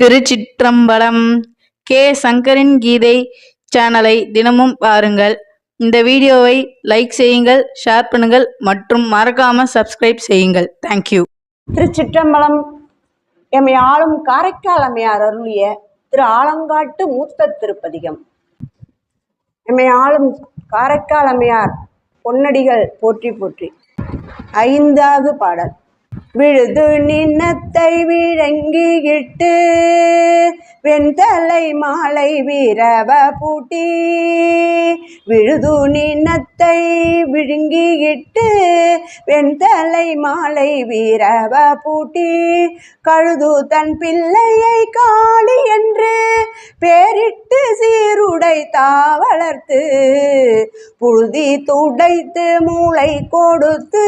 திருச்சிற்றம்பலம் K. சங்கரின் கீதை சேனலை தினமும் பாருங்கள். இந்த வீடியோவை லைக் செய்யுங்கள் ஷேர் பண்ணுங்கள் மற்றும் மறக்காம சப்ஸ்கிரைப் செய்யுங்கள். தேங்க்யூ திருச்சிற்றம்பலம் எம்மை ஆளும் காரைக்கால் அம்மையார் அருளிய திரு ஆலங்காட்டு மூத்த திருப்பதிகம். எம்மை ஆளும் காரைக்கால் அம்மையார் பொன்னடிகள் போற்றி போற்றி ஐந்தாவது பாடல். விழுது நின்னத்தை விழங்கியிட்டு வெண்தலை மாலை வீரவ பூட்டி விழுது நின்னத்தை விழுங்கியிட்டு வெண்தலை மாலை வீரவ பூட்டி கழுது தன் பிள்ளையை காளி என்று பேரிட்டு சீருடை வளர்த்து புழுதி துடைத்து மூளை கொடுத்து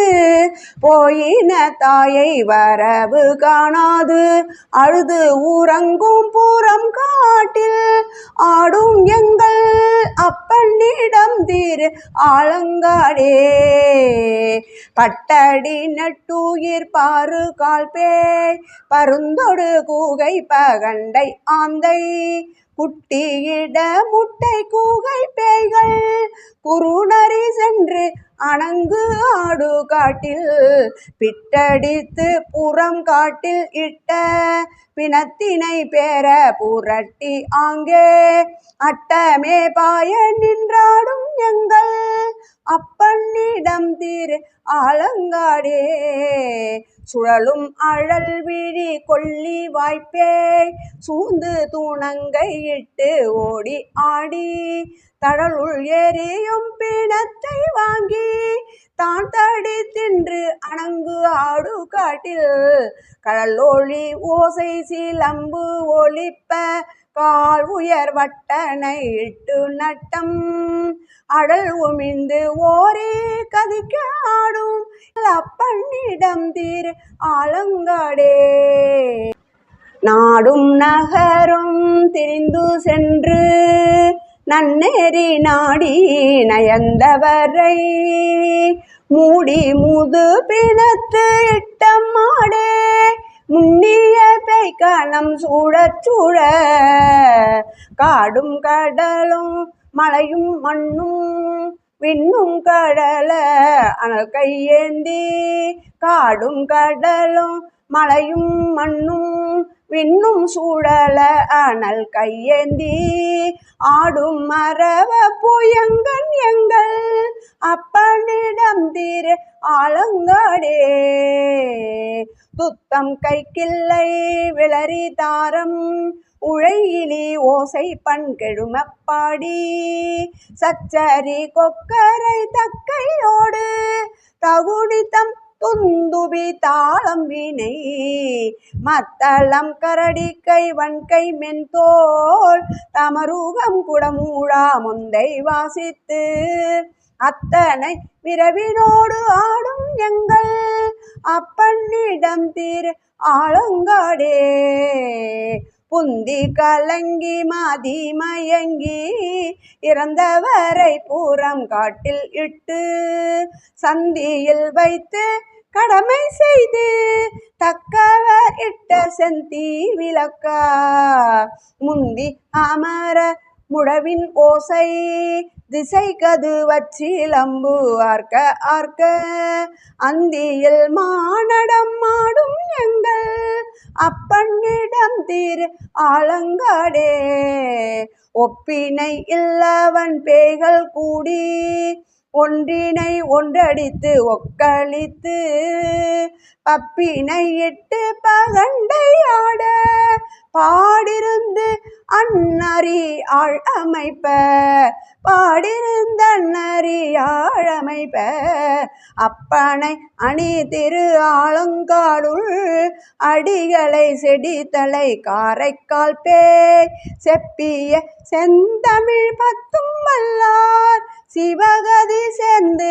போயின தாயை வரவு காணாது. அழுது உறங்கும் பூரம் காட்டில் ஆடும் எங்கள் அப்பன்னிடம் தீர் ஆலங்காடே. பட்டடி நட்டுயிர் பாரு கால் பேய் பருந்தொடு கூகை பகண்டை ஆந்தை. குட்டியிட முட்டை கூகை பேய்கள் குறுநரி சென்று அணங்கு ஆடு காட்டில் பிட்டடித்து புறம் காட்டில் இட்ட பிணத்தினை பேர புரட்டி ஆங்கே. அட்டமே பாய நின்றாடும் எங்கள் அப்பன்னிடம் திரு ஆலங்காடே. சுழலும் அழல் விழி கொல்லி வாய்ப்பே. சூந்து தூணங்கை இட்டு ஓடி ஆடி தடலுள் எரியும் பிணத்தை வாங்கி தான் தடி தின்று அணங்கு ஆடு காட்டில். கடலொளி ஓசை சிலம்பு ஒளிப்ப கால் உயர் வட்டனை இட்டு நட்டம். அடல் உமிழ்ந்து ஓரே கதிக்க ஆடும் அப்பண்ணிடம் தீர் ஆலங்காடே. நாடும் நகரும் திரிந்து சென்று நன்னெறி நாடி நயந்தவரை. மூடி முது பிணத்து இட்டம் மாடே முன்னிய பெய்காலம் சூழச் சூழ. காடும் கடலும் மலையும் மண்ணும் விண்ணும் கடல. அனல் கையேந்தி காடும் கடலும் மலையும் மண்ணும் விண்ணும் சூழல அனல் கையேந்தி ஆடும் மரவ புயங்கன் எங்கள் அப்பனிடம் திரு ஆலங்காடே. துத்தம் கைக்கில்லை விளரி தாரம் உழையிலி ஓசை பண் கெழுமப்பாடி சச்சரி கொக்கரை தக்கையோடு தகுடித்தம் துந்துபி தாளம் வினை மத்தளம் கரடி கை வன்கை மென்தோல் தமருகம் குடமூழா முந்தை வாசித்து அத்தனை விரவினோடு ஆடும் எங்கள் அப்பன்னிடம் திரு ஆலங்காடே புந்தி கலங்கி மாதி மயங்கி இறந்தவரை பூரம் காட்டில் இட்டு சந்தியில் வைத்து கடமை செய்து தக்கவர் இட்ட செந்தி விளக்கா. முந்தி அமர முழவின் ஓசை திசை கது வச்சிலம்பு ஆர்க்க ஆர்க்க. அந்தியில் மானடம் மாடும் எங்கள் அப்பண்ணிடம் தீர் ஆலங்காடே. ஒப்பினை இல்லவன் பேய்கள் கூடி ஒன்றினை ஒன்றடித்து ஒக்களித்து பப்பினை எட்டு பகண்டை ஆட பாடிருந்து அன்னறி ஆள் அமைப்ப. பாடிருந்த அன்னறி ஆள் அமைப்ப. அப்பனை அணி திரு ஆலங்காடுள் அடிகளை செடித்தலை காரைக்கால் பேய். செப்பிய செந்தமிழ் பத்தும் வல்லார் சிவகதி சேர்ந்து